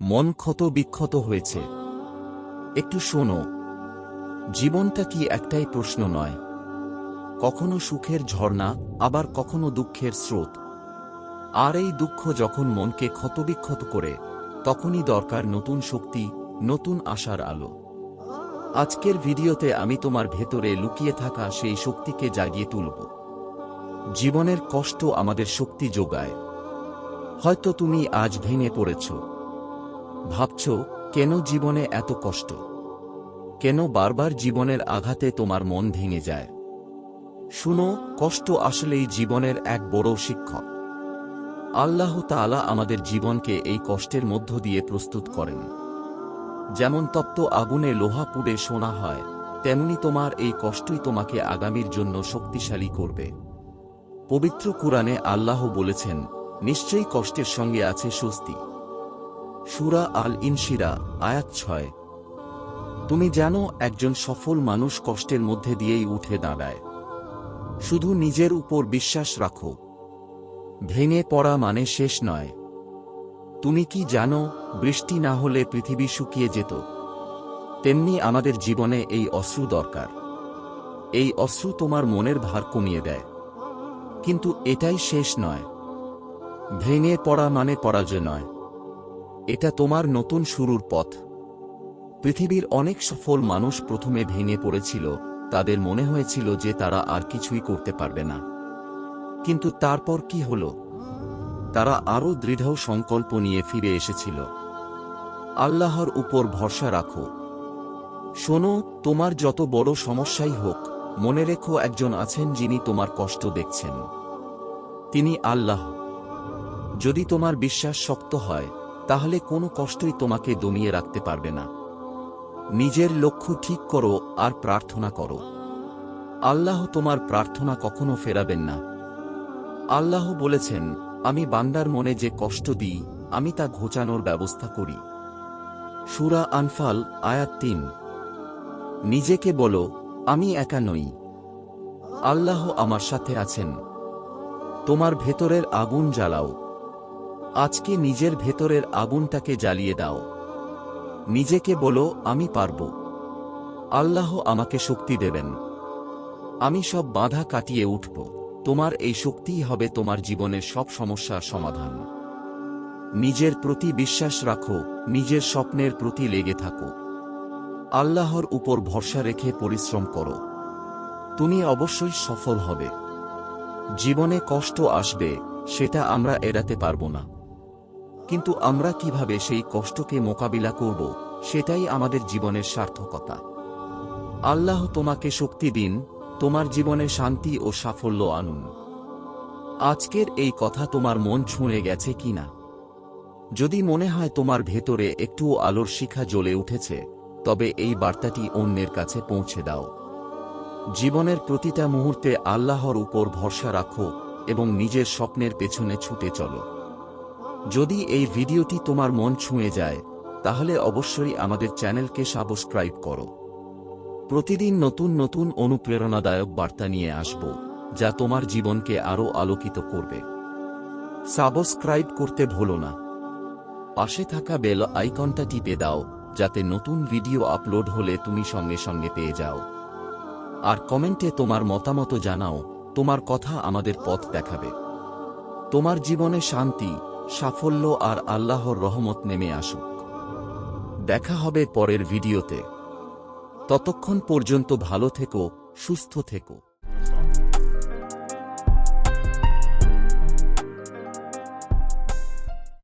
মন ক্ষত বিক্ষত হয়েছে। একটু শোনো। জীবনটা কি একটাই প্রশ্ন নয়। কখনো সুখের ঝর্ণা, আবার কখনো দুঃখের স্রোত। আর এই দুঃখ যখন মনকে ক্ষতবিক্ষত করে, তখনই দরকার নতুন শক্তি, নতুন আশার আলো। আজকের ভিডিওতে আমি তোমার ভেতরে লুকিয়ে থাকা সেই শক্তিকে জাগিয়ে তুলব। জীবনের কষ্ট আমাদের শক্তি যোগায়। হয়তো তুমি আজ ভেঙে পড়েছ। ভাবছ, কেন জীবনে এত কষ্ট? কেন বারবার জীবনের আঘাতে তোমার মন ভেঙে যায়? শুনো, কষ্ট আসলেই জীবনের এক বড় শিক্ষক। আল্লাহ তাআলা আমাদের জীবনকে এই কষ্টের মধ্য দিয়ে প্রস্তুত করেন। যেমন তপ্ত আগুনে লোহা পুড়ে সোনা হয়, তেমনি তোমার এই কষ্টই তোমাকে আগামীর জন্য শক্তিশালী করবে। পবিত্র কুরআনে আল্লাহ বলেছেন, নিশ্চয়ই কষ্টের সঙ্গে আছে স্বস্তি। সুরা আল ইনশিরা আয়াত ছয়। তুমি জানো, একজন সফল মানুষ কষ্টের মধ্যে দিয়েই উঠে দাঁড়ায়। শুধু নিজের উপর বিশ্বাস রাখো। ভেঙে পড়া মানে শেষ নয়। তুমি কি জানো, বৃষ্টি না হলে পৃথিবী শুকিয়ে যেত। তেমনি আমাদের জীবনে এই অশ্রু দরকার। এই অশ্রু তোমার মনের ভার কমিয়ে দেয়। কিন্তু এটাই শেষ নয়। ভেঙে পড়া মানে পরাজয় নয়। এটা তোমার নতুন শুরুর পথ। পৃথিবীর অনেক সফল মানুষ প্রথমে ভেঙে পড়েছিল, তাদের মনে হয়েছিল যে তারা আর কিছুই করতে পারবে না। কিন্তু তারপর কি হল? তারা আরও দৃঢ় সংকল্প নিয়ে ফিরে এসেছিল। আল্লাহর উপর ভরসা রাখো। শোনো, তোমার যত বড় সমস্যাই হোক, মনে রেখো একজন আছেন যিনি তোমার কষ্ট দেখছেন। তিনি আল্লাহ। যদি তোমার বিশ্বাস শক্ত হয় তাহলে কোনো কষ্টই তোমাকে দমিয়ে রাখতে পারবে না। নিজের লক্ষ্য ঠিক করো আর প্রার্থনা করো। আল্লাহ তোমার প্রার্থনা কখনো ফেরাবেন না। আল্লাহ বলেছেন, আমি বান্দার মনে যে কষ্ট দিই, আমি তা ঘোচানোর ব্যবস্থা করি। সুরা আনফাল, আয়াত তিন। নিজেকে বলো, আমি একা নই। আল্লাহ আমার সাথে আছেন। তোমার ভেতরের আগুন জ্বালাও। আজকে নিজের ভেতরের আগুনটাকে জ্বালিয়ে দাও। নিজেকে বলো, আমি পারব। আল্লাহ আমাকে শক্তি দেবেন। আমি সব বাধা কাটিয়ে উঠব। তোমার এই শক্তিই হবে তোমার জীবনের সব সমস্যার সমাধান। নিজের প্রতি বিশ্বাস রাখো, নিজের স্বপ্নের প্রতি লেগে থাকো। আল্লাহর উপর ভরসা রেখে পরিশ্রম করো। তুমি অবশ্যই সফল হবে। জীবনে কষ্ট আসবে, সেটা আমরা এড়াতে পারব না। কিন্তু আমরা কীভাবে সেই কষ্টকে মোকাবিলা করব, সেটাই আমাদের জীবনের সার্থকতা। আল্লাহ তোমাকে শক্তি দিন, তোমার জীবনে শান্তি ও সাফল্য আনুন। আজকের এই কথা তোমার মন ছুঁড়ে গেছে কিনা? যদি মনে হয় তোমার ভেতরে একটুও আলোর শিখা জ্বলে উঠেছে, তবে এই বার্তাটি অন্যের কাছে পৌঁছে দাও। জীবনের প্রতিটা মুহূর্তে আল্লাহর উপর ভরসা রাখো এবং নিজের স্বপ্নের পেছনে ছুটে চলো। যদি এই ভিডিওটি তোমার মন ছুঁয়ে যায়, তাহলে অবশ্যই আমাদের চ্যানেলকে সাবস্ক্রাইব করো। প্রতিদিন নতুন নতুন অনুপ্রেরণাদায়ক বার্তা নিয়ে আসব, যা তোমার জীবনকে আরও আলোকিত করবে। সাবস্ক্রাইব করতে ভুলো না। পাশে থাকা বেল আইকনটা টিপে দাও, যাতে নতুন ভিডিও আপলোড হলে তুমি সঙ্গে সঙ্গে পেয়ে যাও। আর কমেন্টে তোমার মতামত জানাও, তোমার কথা আমাদের পথ দেখাবে। তোমার জীবনে শান্তি সাফল্য আর আল্লাহর রহমত নেমে আসুক। দেখা হবে পরের ভিডিওতে। ততক্ষণ পর্যন্ত ভালো থেকো, সুস্থ থেকো।